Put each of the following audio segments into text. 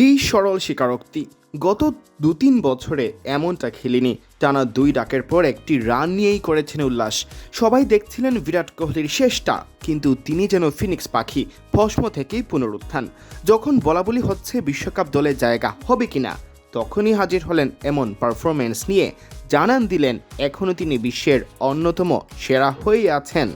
কি সরল স্বীকারোক্তি? গত দু তিন বছরে এমনটা খেলিনি। টানা দুই ডাকের পর একটি রান নিয়েই করেছেন উল্লাস। সবাই দেখছিলেন বিরাট কোহলির শেষটা, কিন্তু তিনি যেন ফিনিক্স পাখি, ভস্ম থেকেই পুনরুত্থান। যখন বলাবলি হচ্ছে বিশ্বকাপ দলে জায়গা হবে কিনা, তখনই হাজির হলেন এমন পারফরমেন্স নিয়ে। জানান দিলেন এখনও তিনি বিশ্বের অন্যতম সেরা হয়েই আছেন।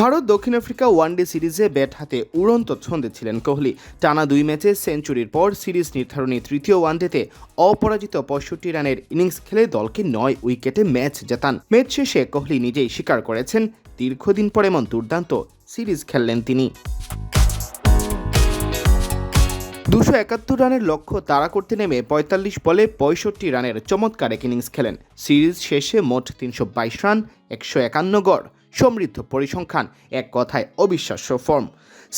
ভারত দক্ষিণ আফ্রিকা ওয়ানডে সিরিজে ব্যাট হাতে উড়ন্ত ছন্দে ছিলেন কোহলি। টানা দুই ম্যাচে সেঞ্চুরির পর সিরিজ নির্ধারণী তৃতীয় ওয়ানডেতে অপরাজিত পঁয়ষট্টি রানের ইনিংস খেলে দলকে নয় উইকেটে ম্যাচ জেতান। ম্যাচ শেষে কোহলি নিজেই স্বীকার করেছেন, দীর্ঘদিন পর এমন দুর্দান্ত সিরিজ খেললেন তিনি। দুশো একাত্তর রানের লক্ষ্য তাড়া করতে নেমে পঁয়তাল্লিশ বলে পঁয়ষট্টি রানের চমৎকার এক ইনিংস খেলেন। সিরিজ শেষে মোট তিনশো বাইশ রান, একশো একান্ন গড়। সমৃদ্ধ পরিসংখ্যান, এক কথায় অবিশ্বাস্য ফর্ম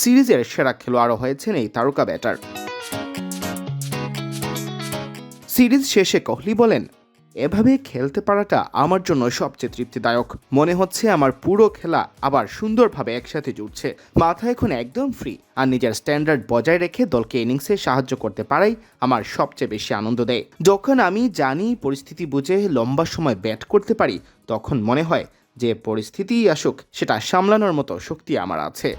সিরিজের সেরা খেলোয়াড়ও হয়েছেন এই তারকা ব্যাটার সিরিজ শেষে কোহলি বলেন, এভাবে খেলতে পারাটা আমার জন্য সবচেয়ে তৃপ্তিদায়ক। মনে হচ্ছে আমার পুরো খেলা আবার সুন্দরভাবে একসাথে জুড়ছে মাথা এখন একদম ফ্রি আর নিজের স্ট্যান্ডার্ড বজায় রেখে দলকে ইনিংসে সাহায্য করতে পারাই আমার সবচেয়ে বেশি আনন্দ দেয়। যখন আমি জানি পরিস্থিতি বুঝে লম্বা সময় ব্যাট করতে পারি, তখন মনে হয় যে পরিস্থিতিই আসুক, সেটা সামলানোর মতো শক্তি আমার আছে।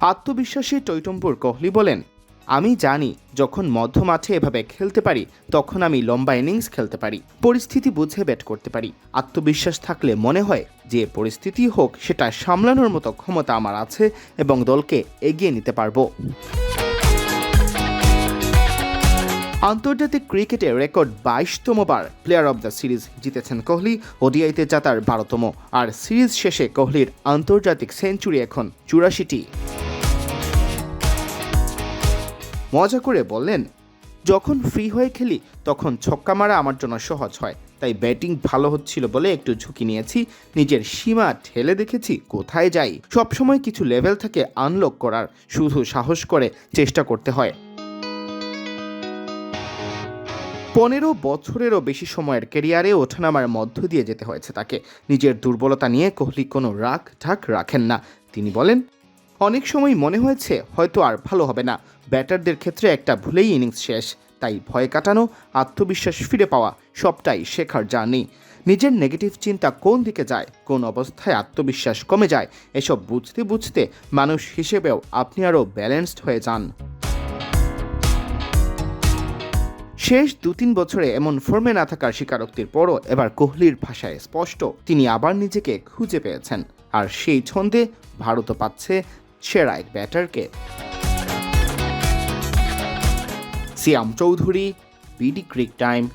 আত্মবিশ্বাসী টৈটম্বুর কোহলি বলেন, আমি জানি, যখন মধ্য মাঠে এভাবে খেলতে পারি, তখন আমি লম্বা ইনিংস খেলতে পারি, পরিস্থিতি বুঝে ব্যাট করতে পারি। আত্মবিশ্বাস থাকলে মনে হয় যে পরিস্থিতি হোক, সেটা সামলানোর মতো ক্ষমতা আমার আছে এবং দলকে এগিয়ে নিতে পারব। আন্তর্জাতিক ক্রিকেটে রেকর্ড বাইশতম বার প্লেয়ার অব দ্য সিরিজ জিতেছেন কোহলি, ওডিআইতে জাতার বারোতম। আর সিরিজ শেষে কোহলির আন্তর্জাতিক সেঞ্চুরি এখন চুরাশিটি। মজা করে বললেন, যখন ফ্রি হয়ে খেলি, তখন ছক্কা মারা আমার জন্য সহজ হয়। তাই ব্যাটিং ভালো হচ্ছিল বলে একটু ঝুঁকি নিয়েছি। নিজের সীমা ঠেলে দেখেছি কোথায় যাই। সবসময় কিছু লেভেল থেকে আনলক করার। শুধু সাহস করে চেষ্টা করতে হয়। পনেরো বছরেরও বেশি সময়ের কেরিয়ারে ওঠানামার মধ্য দিয়ে যেতে হয়েছে তাকে। নিজের দুর্বলতা নিয়ে কোহলি কোনো রাগ ঢাক রাখেন না। তিনি বলেন, অনেক সময় মনে হয়েছে হয়তো আর ভালো হবে না। ব্যাটারদের ক্ষেত্রে একটা ভুলেই ইনিংস শেষ। তাই ভয় কাটানো, আত্মবিশ্বাস ফিরে পাওয়া, সবটাই শেখার জার্নি নিজের নেগেটিভ চিন্তা কোন দিকে যায়, কোন অবস্থায় আত্মবিশ্বাস কমে যায়, এসব বুঝতে বুঝতে মানুষ হিসেবেও আপনি আরও ব্যালেন্সড হয়ে যান। শেষ দু তিন বছরে এমন ফর্মে না থাকার স্বীকারোক্তির পরও এবার কোহলির ভাষায় স্পষ্ট তিনি আবার নিজেকে খুঁজে পেয়েছেন। আর সেই ছন্দে ভারতও পাচ্ছে সেরা এক ব্যাটারকে। Siam Chowdhury, BD cric time.